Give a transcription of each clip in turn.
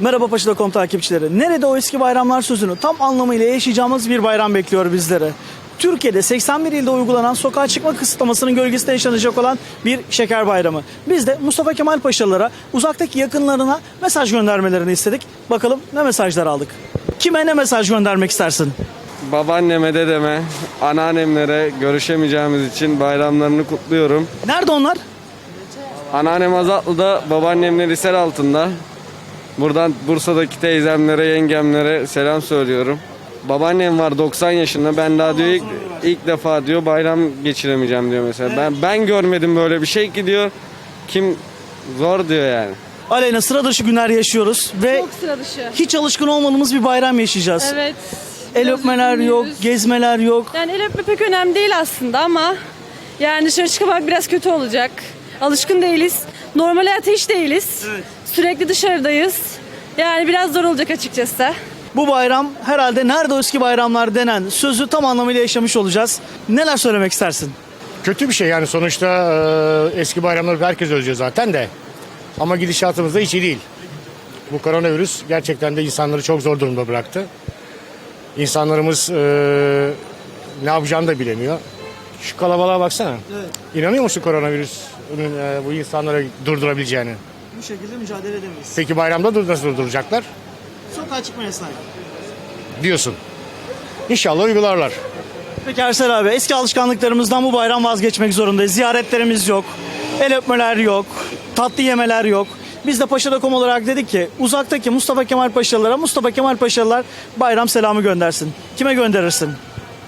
Merhaba Paşa.com takipçileri. Nerede o eski bayramlar sözünü tam anlamıyla yaşayacağımız bir bayram bekliyor bizleri. Türkiye'de 81 ilde uygulanan sokağa çıkma kısıtlamasının gölgesinde yaşanacak olan bir şeker bayramı. Biz de Mustafa Kemal Paşalılara uzaktaki yakınlarına mesaj göndermelerini istedik. Bakalım ne mesajlar aldık. Kime ne mesaj göndermek istersin? Babaanneme, dedeme, anneannemlere görüşemeyeceğimiz için bayramlarını kutluyorum. Nerede onlar? Anneannem Azatlı'da, babaannemle Lisel altında. Buradan Bursa'daki teyzemlere, yengemlere selam söylüyorum. Babaannem var 90 yaşında. Ben daha diyor ilk, ilk defa diyor bayram geçiremeyeceğim diyor mesela. Ben ben görmedim böyle bir şey ki diyor. Kim zor diyor yani. Aleyna sıra dışı günler yaşıyoruz ve Çok sıra dışı. hiç alışkın olmadığımız bir bayram yaşayacağız. Evet. El Biraz öpmeler yok, üzgünüz. gezmeler yok. Yani el öpme pek önemli değil aslında ama yani dışarı çıkmak biraz kötü olacak. Alışkın değiliz. Normal hayatta hiç değiliz. Evet. Sürekli dışarıdayız. Yani biraz zor olacak açıkçası. Bu bayram herhalde nerede eski bayramlar denen sözü tam anlamıyla yaşamış olacağız. Neler söylemek istersin? Kötü bir şey yani sonuçta e, eski bayramları herkes özlüyor zaten de. Ama gidişatımız da hiç iyi değil. Bu koronavirüs gerçekten de insanları çok zor durumda bıraktı. İnsanlarımız e, ne yapacağını da bilemiyor. Şu kalabalığa baksana. İnanıyor musun koronavirüsün e, bu insanları durdurabileceğini? Bu şekilde mücadele edemeyiz. Peki bayramda dur nasıl durduracaklar? Sokağa çıkma yasağı. Diyorsun. İnşallah uygularlar. Peki Ersel abi eski alışkanlıklarımızdan bu bayram vazgeçmek zorundayız. Ziyaretlerimiz yok. El öpmeler yok. Tatlı yemeler yok. Biz de Paşa.com olarak dedik ki uzaktaki Mustafa Kemal Paşalılara Mustafa Kemal Paşalılar bayram selamı göndersin. Kime gönderirsin?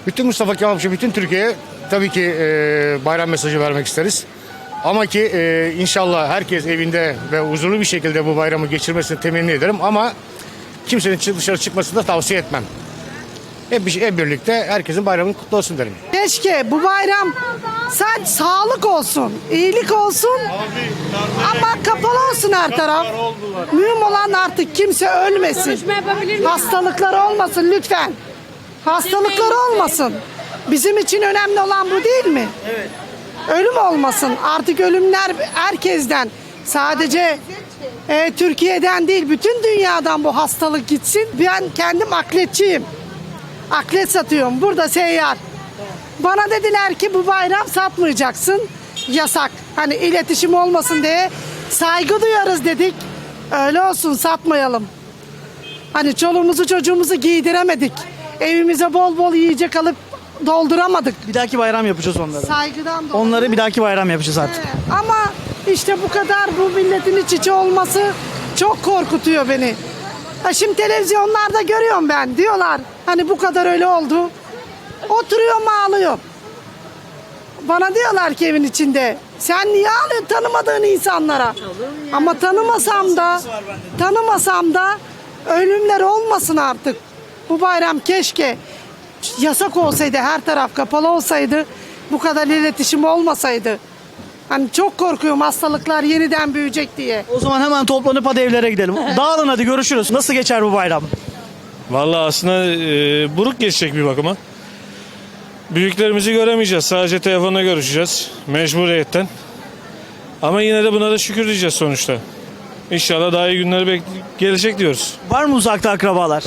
Bütün Mustafa Kemal Paşa, bütün Türkiye'ye tabii ki e, bayram mesajı vermek isteriz. Ama ki e, inşallah herkes evinde ve huzurlu bir şekilde bu bayramı geçirmesini temenni ederim. Ama kimsenin dışarı çıkmasını da tavsiye etmem. Hep, bir- hep birlikte herkesin bayramını kutlu olsun derim. Keşke bu bayram sadece sağlık olsun, iyilik olsun ama kapalı olsun her taraf. Mühim olan artık kimse ölmesin. Hastalıklar olmasın lütfen. Hastalıklar olmasın. Bizim için önemli olan bu değil mi? Ölüm olmasın. Artık ölümler herkesten. Sadece e, Türkiye'den değil, bütün dünyadan bu hastalık gitsin. Ben kendim akletçiyim. Aklet satıyorum. Burada seyyar. Bana dediler ki bu bayram satmayacaksın. Yasak. Hani iletişim olmasın diye saygı duyarız dedik. Öyle olsun satmayalım. Hani çoluğumuzu çocuğumuzu giydiremedik. Evimize bol bol yiyecek alıp dolduramadık. Bir dahaki bayram yapacağız onları. Saygıdan dolayı. Onları bir dahaki bayram yapacağız artık. Evet, Ama işte bu kadar bu milletin iç içe olması çok korkutuyor beni. Ha şimdi televizyonlarda görüyorum ben. Diyorlar hani bu kadar öyle oldu. Oturuyorum ağlıyorum. Bana diyorlar ki evin içinde sen niye ağlıyorsun tanımadığın insanlara? Ama tanımasam da tanımasam da ölümler olmasın artık. Bu bayram keşke yasak olsaydı her taraf kapalı olsaydı bu kadar iletişim olmasaydı. Hani çok korkuyorum hastalıklar yeniden büyüyecek diye. O zaman hemen toplanıp hadi evlere gidelim. Dağılın hadi görüşürüz. Nasıl geçer bu bayram? Vallahi aslında e, buruk geçecek bir bakıma. Büyüklerimizi göremeyeceğiz. Sadece telefonla görüşeceğiz. Mecburiyetten. Ama yine de buna da şükür diyeceğiz sonuçta. İnşallah daha iyi günler bek- gelecek diyoruz. Var mı uzakta akrabalar?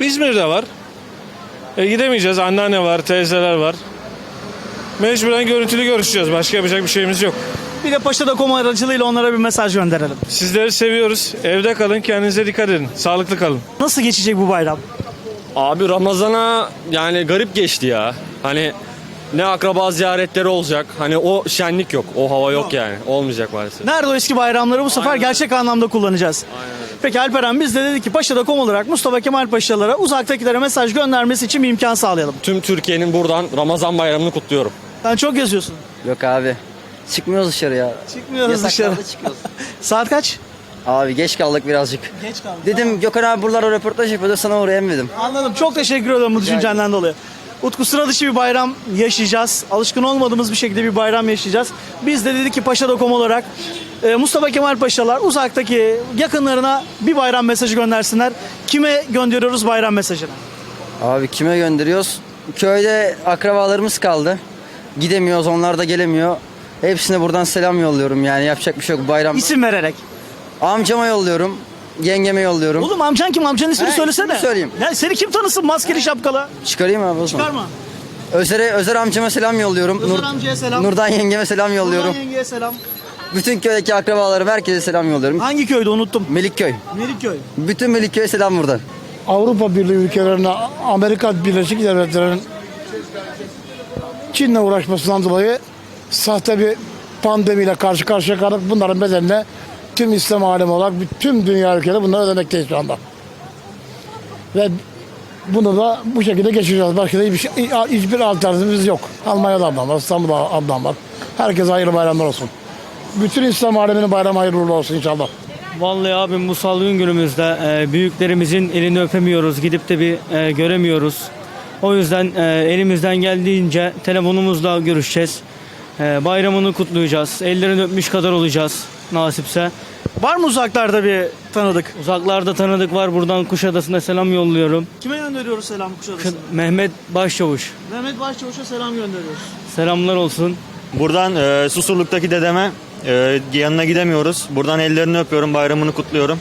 İzmir'de var. E, gidemeyeceğiz. Anneanne var, teyzeler var. Mecburen görüntülü görüşeceğiz. Başka yapacak bir şeyimiz yok. Bir de Paşa.com aracılığıyla onlara bir mesaj gönderelim. Sizleri seviyoruz. Evde kalın, kendinize dikkat edin. Sağlıklı kalın. Nasıl geçecek bu bayram? Abi Ramazan'a yani garip geçti ya. Hani ne akraba ziyaretleri olacak. Hani o şenlik yok. O hava yok yani. Olmayacak maalesef. Nerede o eski bayramları bu sefer gerçek anlamda kullanacağız. Peki Alperen biz de dedik ki Paşa.com olarak Mustafa Kemal Paşalara uzaktakilere mesaj göndermesi için bir imkan sağlayalım. Tüm Türkiye'nin buradan Ramazan bayramını kutluyorum. Sen çok yazıyorsun. Yok abi. Çıkmıyoruz dışarı ya. Çıkmıyoruz dışarı. Çıkıyoruz. Saat kaç? Abi geç kaldık birazcık. Geç kaldık. Dedim Gökhan abi buralara röportaj yapıyordu sana uğrayayım dedim. Anladım. Çok teşekkür ederim bu düşüncenden dolayı. Utku sıra dışı bir bayram yaşayacağız. Alışkın olmadığımız bir şekilde bir bayram yaşayacağız. Biz de dedik ki Paşa.com olarak Mustafa Kemal Paşalar uzaktaki yakınlarına bir bayram mesajı göndersinler. Kime gönderiyoruz bayram mesajını? Abi kime gönderiyoruz? Köyde akrabalarımız kaldı. Gidemiyoruz onlar da gelemiyor. Hepsine buradan selam yolluyorum yani yapacak bir şey yok bayram. İsim vererek. Amcama yolluyorum. yengeme yolluyorum. Oğlum amcan kim? Amcanın ismini He, söylesene. ismini söyleyeyim. Ya seni kim tanısın maskeli şapkalı? Çıkarayım abi o zaman. Çıkarma. Özer'e, Özer amcama selam yolluyorum. Özer amcaya selam. Nurdan yengeme selam yolluyorum. Nurhan yengeye selam. Bütün köydeki akrabalarım herkese selam yolluyorum. Hangi köyde unuttum. Melikköy. Melikköy. Bütün Melikköy'e selam buradan. Avrupa Birliği ülkelerine, Amerika Birleşik Devletleri'nin Çin'le uğraşmasından dolayı sahte bir pandemiyle karşı karşıya kaldık. Bunların bedeline tüm İslam alemi olarak tüm dünya ülkeleri bunları ödemekteyiz şu anda. Ve bunu da bu şekilde geçireceğiz. Başka da hiçbir, şey- hiçbir alternatifimiz yok. Almanya'da ablam var, İstanbul'da ablam var. Herkese hayırlı bayramlar olsun. Bütün İslam aleminin bayramı hayırlı uğurlu olsun inşallah. Vallahi abim bu salgın günümüzde e, büyüklerimizin elini öpemiyoruz. Gidip de bir e, göremiyoruz. O yüzden e, elimizden geldiğince telefonumuzla görüşeceğiz. E, bayramını kutlayacağız. Ellerini öpmüş kadar olacağız nasipse. Var mı uzaklarda bir tanıdık? Uzaklarda tanıdık var. Buradan Kuşadası'na selam yolluyorum. Kime gönderiyoruz selam Kuşadası'na? Mehmet Başçavuş. Mehmet Başçavuş'a selam gönderiyoruz. Selamlar olsun. Buradan e, Susurluk'taki dedeme e, yanına gidemiyoruz. Buradan ellerini öpüyorum, bayramını kutluyorum.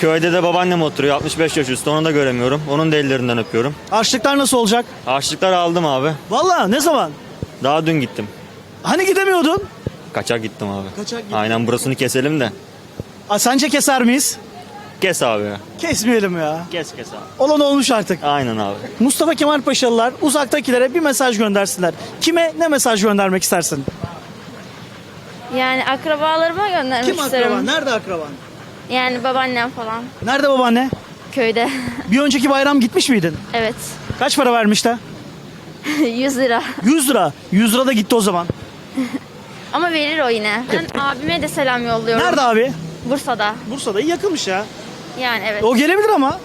Köyde de babaannem oturuyor 65 yaş üstü onu da göremiyorum. Onun da ellerinden öpüyorum. Harçlıklar nasıl olacak? Harçlıklar aldım abi. Valla ne zaman? Daha dün gittim. Hani gidemiyordun? Kaçak gittim abi. Kaçak gittin. Aynen burasını keselim de. Aa, sence keser miyiz? Kes abi ya. Kesmeyelim ya. Kes kes abi. Olan olmuş artık. Aynen abi. Mustafa Kemal Paşalılar uzaktakilere bir mesaj göndersinler. Kime ne mesaj göndermek istersin? Yani akrabalarıma göndermek Kim isterim. akraban? Nerede akraban? Yani babaannem falan Nerede babaanne? köyde. Bir önceki bayram gitmiş miydin? evet. Kaç para vermişler? 100 lira. 100 lira. 100 lira da gitti o zaman. Ama verir o yine. Ben abime de selam yolluyorum. Nerede abi? Bursa'da. Bursa'da yakınmış ya. Yani evet. O gelebilir ama.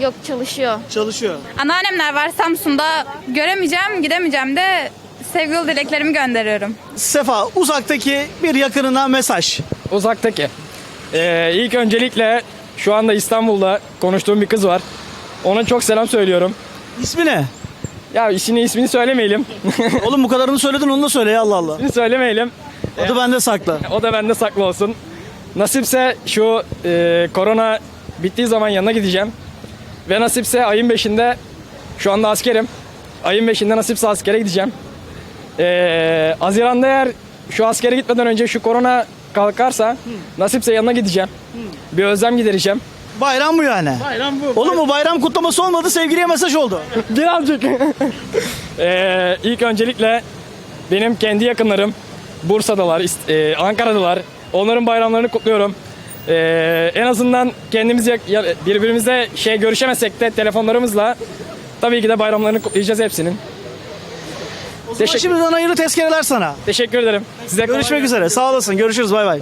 Yok çalışıyor. Çalışıyor. Anneannemler var Samsun'da. Göremeyeceğim, gidemeyeceğim de sevgili dileklerimi gönderiyorum. Sefa uzaktaki bir yakınına mesaj. Uzaktaki. Ee, ilk öncelikle şu anda İstanbul'da konuştuğum bir kız var. Ona çok selam söylüyorum. İsmi ne? Ya işini ismini söylemeyelim. Oğlum bu kadarını söyledin onu da söyle ya Allah Allah. İsmini söylemeyelim. Adı bende sakla. O da bende saklı olsun. Nasipse şu e, korona bittiği zaman yanına gideceğim. Ve nasipse ayın 5'inde şu anda askerim. Ayın 5'inde nasipse askere gideceğim. E, Haziran'da eğer şu askere gitmeden önce şu korona kalkarsa nasipse yanına gideceğim. Bir özlem gidereceğim. Bayram bu yani. Bayram bu. Oğlum bu bayram kutlaması olmadı sevgiliye mesaj oldu. Birazcık. Ee, ilk öncelikle benim kendi yakınlarım Bursa'dalar, İst- e, Ankara'dalar. Onların bayramlarını kutluyorum. Ee, en azından kendimiz yak- ya- birbirimizle şey görüşemesek de telefonlarımızla tabii ki de bayramlarını kutlayacağız hepsinin. Teşekkür- şimdiden hayırlı tezkereler sana. Teşekkür ederim. Size kolay Görüşmek gelsin. üzere. Sağ olasın. Görüşürüz. Bay bay.